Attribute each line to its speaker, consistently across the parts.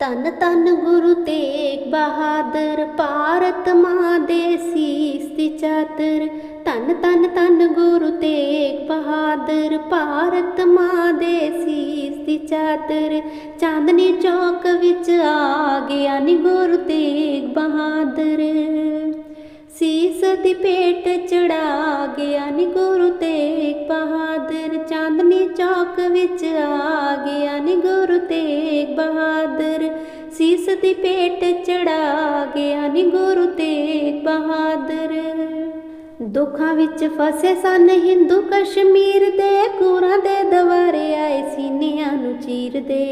Speaker 1: ਤਨ ਤਨ ਗੁਰੂ ਤੇਗ ਬਹਾਦਰ, ਭਾਰਤ ਮਾਂ ਦੇ ਸੀਸ ਦੀ ਚਾਦਰ। ਤਨ ਤਨ ਤਨ ਗੁਰੂ ਤੇਗ ਬਹਾਦਰ, ਭਾਰਤ ਮਾਂ ਦੇ ਸੀਸ ਦੀ ਚਾਦਰ। ਚਾਂਦਨੀ ਚੌਕ ਵਿੱਚ ਆ ਗਿਆ ਨੀ ਗੁਰੂ ਤੇਗ ਬਹਾਦਰ। ਸੀਸ ਦੀ ਪੇਟ ਚੜਾ ਗਿਆ ਨੀ ਗੁਰੂ ਤੇਗ ਬਹਾਦਰ। ਚਾਂਦਨੀ ਚੌਕ ਵਿੱਚ ਦੀ ਪੇਟ ਚੜਾ ਗਿਆ ਨੀ ਗੁਰੂ ਤੇਗ ਬਹਾਦਰ। ਦੁੱਖਾਂ ਵਿੱਚ ਫਸੇ ਸਨ ਹਿੰਦੂ ਕਸ਼ਮੀਰ ਦੇ, ਕੁਰਾਂ ਦੇ ਦਵਾਰੇ ਆਏ ਸੀਨਿਆਂ ਨੂੰ ਚੀਰਦੇ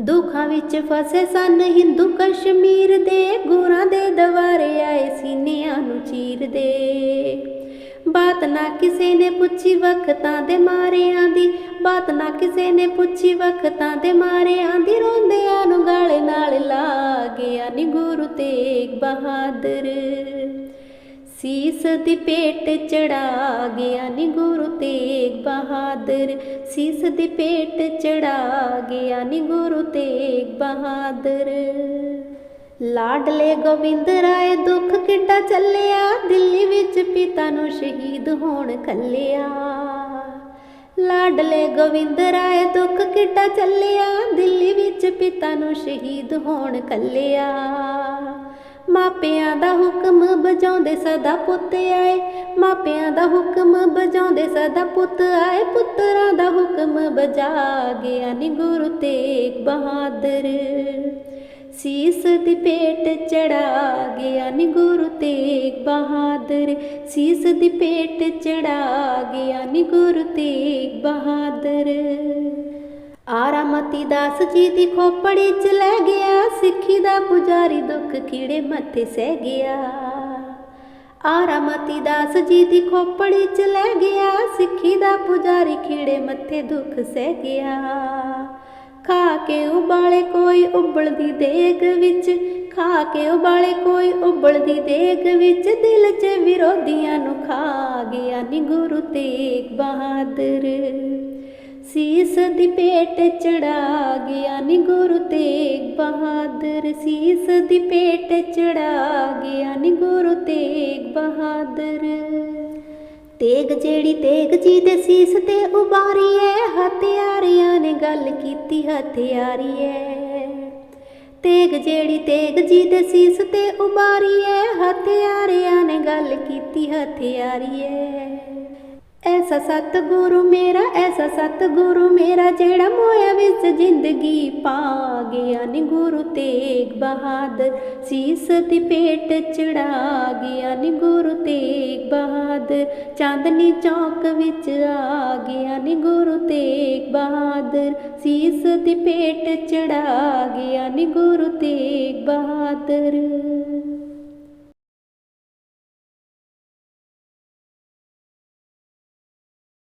Speaker 1: ਦੁੱਖਾਂ ਵਿੱਚ ਫਸੇ ਸਨ ਹਿੰਦੂ ਕਸ਼ਮੀਰ ਦੇ ਗੁਰਾਂ ਦੇ ਦਵਾਰੇ ਆਏ ਸੀਨਿਆਂ ਨੂੰ ਚੀਰਦੇ ਬਾਤ ਨਾ ਕਿਸੇ ਨੇ ਪੁੱਛੀ, ਵਕਤਾਂ ਦੇ ਮਾਰਿਆਂ ਦੀ ਬਾਤ ਨਾ ਕਿਸੇ ਨੇ ਪੁੱਛੀ ਵਕਤਾਂ ਦੇ ਮਾਰੇ ਦੀ ਰੋਂਦਿਆਂ ਨੂੰ ਗਾਲੇ ਨਾਲ ਲਾ ਗਿਆ ਨੀ ਗੁਰੂ ਤੇਗ ਬਹਾਦਰ। ਸੀਸ ਦੀ ਪੇਟ ਚੜਾ ਗਿਆ ਨੀ ਗੁਰੂ ਤੇਗ ਬਹਾਦਰ। ਸੀਸ ਦੀ ਪੇਟ ਚੜਾ ਗਿਆ ਨੀ ਗੁਰੂ ਤੇਗ ਬਹਾਦਰ। ਲਾਡਲੇ ਗੋਬਿੰਦ ਰਾਏ ਦੁੱਖ ਕਿੱਡਾ ਚੱਲਿਆ, ਦਿੱਲੀ ਵਿੱਚ ਪਿਤਾ ਨੂੰ ਸ਼ਹੀਦ ਹੋਣ ਕੱਲਿਆ ਲਾਡਲੇ ਗੋਬਿੰਦ ਰਾਏ ਦੁੱਖ ਕਿੱਡਾ ਚੱਲਿਆ, ਦਿੱਲੀ ਵਿੱਚ ਪਿਤਾ ਨੂੰ ਸ਼ਹੀਦ ਹੋਣ ਕੱਲਿਆ। ਮਾਪਿਆਂ ਦਾ ਹੁਕਮ ਬਜਾਉਂਦੇ ਸਦਾ ਪੁੱਤ ਆਏ, ਮਾਪਿਆਂ ਦਾ ਹੁਕਮ ਬਜਾਉਂਦੇ ਸਦਾ ਪੁੱਤ ਆਏ, ਪੁੱਤਰਾਂ ਦਾ ਹੁਕਮ ਬਜਾ ਗਿਆ ਨੀ ਗੁਰੂ ਤੇਗ ਬਹਾਦਰ। ਸੀਸ ਦੀ ਪੇਟ ਚੜਾ ਗਿਆ ਨੀ ਗੁਰੂ ਤੇਗ ਬਹਾਦਰ। ਸੀਸ ਦੀ ਪੇਟ ਚੜਾ ਗਿਆ ਨੀ ਗੁਰੂ ਤੇਗ ਬਹਾਦਰ। ਆਰਾਮਤੀ ਦਾਸ ਜੀ ਦੀ ਖੋਪੜੀ ਚ ਲੈ ਗਿਆ, ਸਿੱਖੀ ਦਾ ਪੁਜਾਰੀ ਦੁੱਖ ਕੀੜੇ ਮੱਥੇ ਸਹਿ ਗਿਆ। ਆਰਾਮਤੀ ਦਾਸ ਜੀ ਦੀ ਖੋਪੜੀ ਚ ਲੈ ਗਿਆ, ਸਿੱਖੀ ਦਾ ਪੁਜਾਰੀ ਕੀੜੇ ਮੱਥੇ ਦੁੱਖ ਸਹਿ ਗਿਆ। ਖਾ ਕੇ ਉਬਾਲੇ ਕੋਈ ਉਬਲਦੀ ਦੇਗ ਵਿੱਚ, ਖਾ ਕੇ ਉਬਾਲੇ ਕੋਈ ਉਬਲਦੀ ਦੇਗ ਵਿੱਚ, ਦਿਲ 'ਚ ਵਿਰੋਧੀਆਂ ਨੂੰ ਖਾ ਗਿਆ ਨੀ ਗੁਰੂ ਤੇਗ ਬਹਾਦਰ। ਸੀਸ ਦੀ ਪੇਟ ਚੜਾ ਗਿਆ ਨੀ ਗੁਰੂ ਤੇਗ ਬਹਾਦਰ। ਸੀਸ ਦੀ ਪੇਟ ਚੜਾ ਗਿਆ ਨੀ ਗੁਰੂ ਤੇਗ ਬਹਾਦਰ। ਤੇਗ ਜਿਹੜੀ ਤੇਗ ਜੀ ਦੇ ਸੀਸ ਤੇ ਉਬਾਰੀ ਐ ਹਥਿਆਰਿਆਂ ਗੱਲ ਕੀਤੀ ਹਥਿਆਰੀ ਐ ਤੇਗ ਜਿਹੜੀ ਤੇਗ ਜੀ ਦੇ ਸੀਸ ਤੇ ਉਬਾਰੀ ਐ ਹਥਿਆਰਿਆਂ ਨੇ ਗੱਲ ਕੀਤੀ ਹਥਿਆਰੀ ਐ ਐਸਾ ਸਤਿਗੁਰੂ ਮੇਰਾ, ਐਸਾ ਸਤਿਗੁਰੂ ਮੇਰਾ, ਜਿਹੜਾ ਮੋਇਆ ਵਿੱਚ ਜ਼ਿੰਦਗੀ ਪਾ ਗਿਆ ਨੀ ਗੁਰੂ ਤੇਗ ਬਹਾਦਰ। ਸੀਸ ਦੀ ਪੇਟ ਚੜਾ ਗਿਆ ਨੀ ਗੁਰੂ ਤੇਗ ਬਹਾਦਰ। ਚਾਂਦਨੀ ਚੌਕ ਵਿੱਚ ਆ ਗਿਆ ਨੀ ਗੁਰੂ ਤੇਗ ਬਹਾਦਰ। ਸੀਸ ਦੀ ਪੇਟ ਚੜਾ ਗਿਆ ਨੀ ਗੁਰੂ ਤੇਗ ਬਹਾਦਰ।